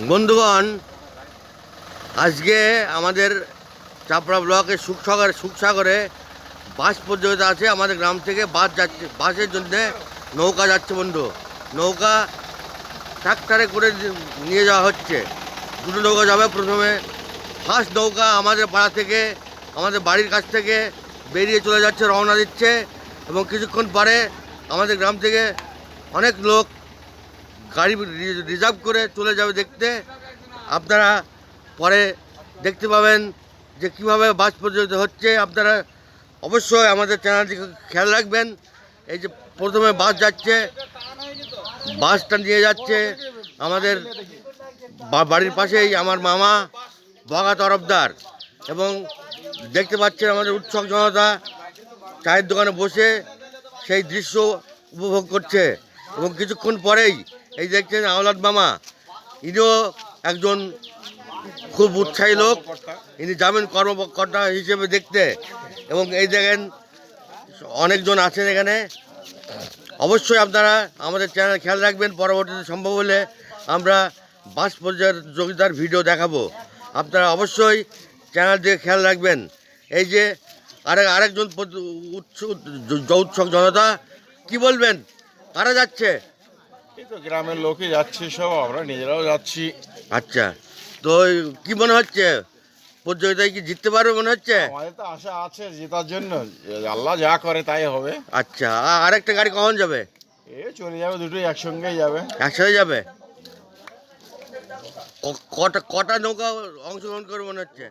বন্ধুগণ, আজকে আমাদের চাপড়া ব্লকের সুখসাগর, সুখসাগরে বাস প্রতিযোগিতা আছে আমাদের গ্রাম থেকে। বাস যাচ্ছে, বাসের জন্য নৌকা যাচ্ছে বন্ধু। নৌকা ট্রাক্টারে করে নিয়ে যাওয়া হচ্ছে। দুটো নৌকা যাবে প্রথমে। ফার্স্ট নৌকা আমাদের পাড়া থেকে, আমাদের বাড়ির কাছ থেকে বেরিয়ে চলে যাচ্ছে, রওনা দিচ্ছে। এবং কিছুক্ষণ পরে আমাদের গ্রাম থেকে অনেক লোক গাড়ি রিজার্ভ করে চলে যাবে দেখতে। আপনারা পরে দেখতে পাবেন যে কীভাবে বাস প্রতিযোগিতা হচ্ছে। আপনারা অবশ্যই আমাদের চ্যানেলটিকে খেয়াল রাখবেন। এই যে প্রথমে বাস যাচ্ছে বাসটা নিয়ে যাচ্ছে আমাদের বাড়ির পাশেই আমার মামা, বগা তরফদার এবং দেখতে পাচ্ছেন আমাদের উৎসব জনতা চায়ের দোকানে বসে সেই দৃশ্য উপভোগ করছে এবং কিছুক্ষণ পরেই এই দেখছেন আওলাদ মামা। ইনিও একজন খুব উৎসাহী লোক। ইনি যাবেন কর্মকর্তা হিসেবে দেখতে। এবং এই দেখেন, অনেকজন আছেন এখানে। অবশ্যই আপনারা আমাদের চ্যানেল খেয়াল রাখবেন, পরবর্তীতে সম্ভব হলে আমরা বাস প্রতিযোগিতার ভিডিও দেখাবো। আপনারা অবশ্যই চ্যানেল দিয়ে খেয়াল রাখবেন। এই যে আরেক, আরেকজন প্রতি- উৎস- উৎসব জনতা, কি বলবেন? কারা যাচ্ছে? এই তো গ্রামের লোকে যাচ্ছে সব আমরা নিজেরাও যাচ্ছি। আচ্ছা তো কি মনে হচ্ছে? প্রতিযোগিতায় কি জিততে পারবে মনে হচ্ছে? আমাদের তো আশা আছে জেতার জন্য আল্লাহ যা করে তাই হবে। আচ্ছা আর আরেকটা গাড়ি কখন যাবে? এ চলে যাবে দুটোই একসঙ্গেই যাবে। একসাথে যাবে? কটা কটা নৌকা অংশগ্রহণ করবে মনে হচ্ছে?